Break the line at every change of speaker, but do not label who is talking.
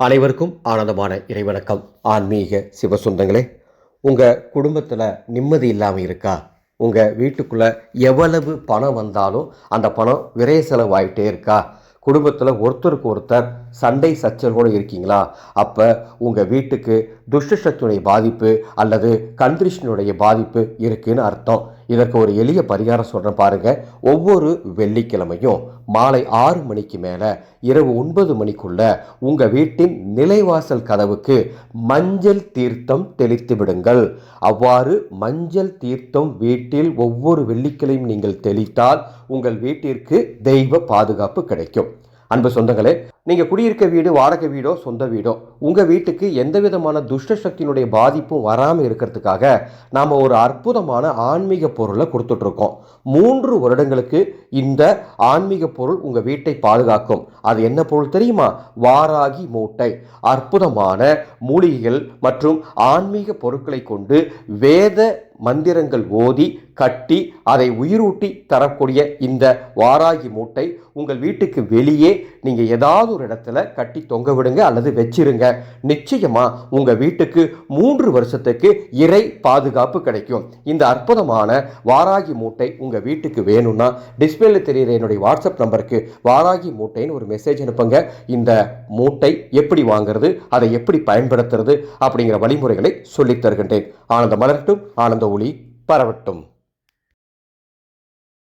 அனைவருக்கும் ஆனந்தமான இறைவணக்கம். ஆன்மீக சிவசுந்தங்களே உங்கள் குடும்பத்தில் நிம்மதி இல்லாமல் இருக்கா? உங்கள் வீட்டுக்குள்ளே எவ்வளவு பணம் வந்தாலும் அந்த பணம் விரைய செலவாயிட்டே இருக்கா? குடும்பத்தில் ஒருத்தருக்கு ஒருத்தர் சண்டை சச்சரவோடு இருக்கீங்களா? அப்போ உங்கள் வீட்டுக்கு துஷ்டசக்தியுடைய பாதிப்பு அல்லது கந்திருஷ்ணனுடைய பாதிப்பு இருக்குதுன்னு அர்த்தம். இதற்கு ஒரு எளிய பரிகாரம் சொல்கிறேன் பாருங்கள் ஒவ்வொரு வெள்ளிக்கிழமையும் மாலை ஆறு மணிக்கு மேலே இரவு ஒன்பது மணிக்குள்ள உங்கள் வீட்டின் நிலைவாசல் கதவுக்கு மஞ்சள் தீர்த்தம் தெளித்து விடுங்கள். அவ்வாறு மஞ்சள் தீர்த்தம் வீட்டில் ஒவ்வொரு வெள்ளிக்கிழமையும் நீங்கள் தெளித்தால் உங்கள் வீட்டிற்கு தெய்வ பாதுகாப்பு கிடைக்கும். அன்பு சொந்தங்களே நீங்கள் குடியிருக்க வீடு வாடகை வீடோ சொந்த வீடோ உங்கள் வீட்டுக்கு எந்த விதமான துஷ்ட சக்தியினுடைய பாதிப்பும் வராமல் இருக்கிறதுக்காக நாம் ஒரு அற்புதமான ஆன்மீக பொருளை கொடுத்துட்ருக்கோம். மூன்று வருடங்களுக்கு இந்த ஆன்மீக பொருள் உங்கள் வீட்டை பாதுகாக்கும். அது என்ன பொருள் தெரியுமா? வாராகி மூட்டை. அற்புதமான மூலிகைகள் மற்றும் ஆன்மீக பொருட்களை கொண்டு வேத மந்திரங்கள் ஓதி கட்டி அதை உயிரூட்டி தரக்கூடிய இந்த வாராகி மூட்டை உங்கள் வீட்டுக்கு வெளியே நீங்கள் ஏதாவது ஒரு இடத்துல கட்டி தொங்க விடுங்க அல்லது வச்சிருங்க. நிச்சயமாக உங்கள் வீட்டுக்கு மூன்று வருஷத்துக்கு இறை பாதுகாப்பு கிடைக்கும். இந்த அற்புதமான வாராகி மூட்டை உங்கள் வீட்டுக்கு வேணும்னா டிஸ்பிளேல தெரியுற என்னுடைய வாட்ஸ்அப் நம்பருக்கு வாராகி மூட்டைன்னு ஒரு மெசேஜ் அனுப்புங்க. இந்த மூட்டை எப்படி வாங்குறது அதை எப்படி பயன்படுத்துறது அப்படிங்கிற வழிமுறைகளை சொல்லித் தருகின்றேன். ஆனந்த மலரட்டும் ஆனந்த ஒளி பரவட்டும்.